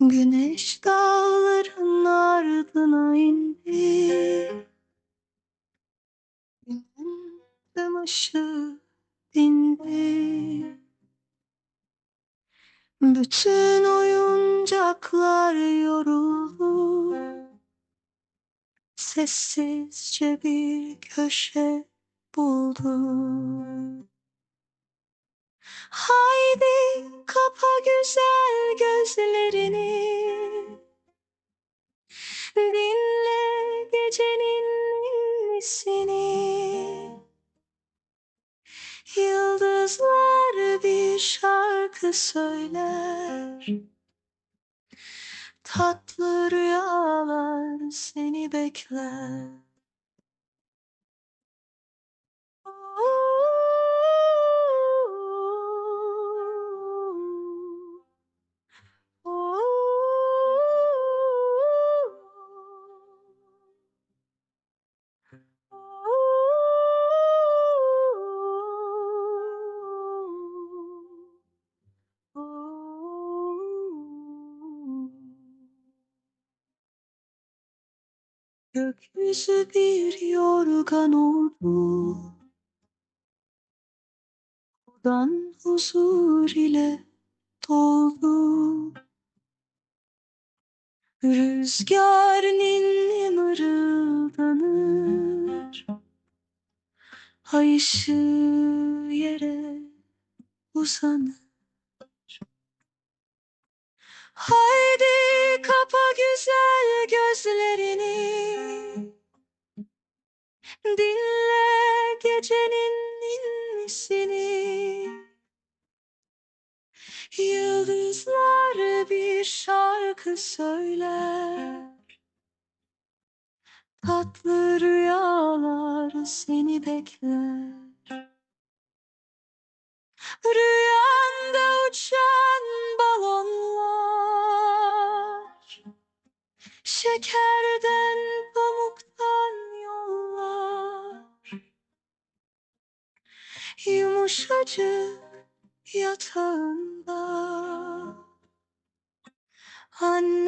Güneş dağların ardına indi. Günün tüm ışığı dindi. Bütün oyuncaklar yoruldu. Sessizce bir köşe buldu. Haydi kapa güzel gözlerini. Dinle gecenin inlisini Yıldızlar bir şarkı söyler. Tatlı rüyalar seni bekler Gökyüzü bir yorgan oldu. Odan huzur ile doldu. Rüzgar ninni mırıldanır. Ay yere uzanır. Haydi kapa güzel gözlerini. Dinle gecenin inlisini. Yıldızlar bir şarkı söyler. Tatlı rüyalar seni bekler. Rüyanda uçan balonlar. Şekerden Yumuşacık yatağında. Annen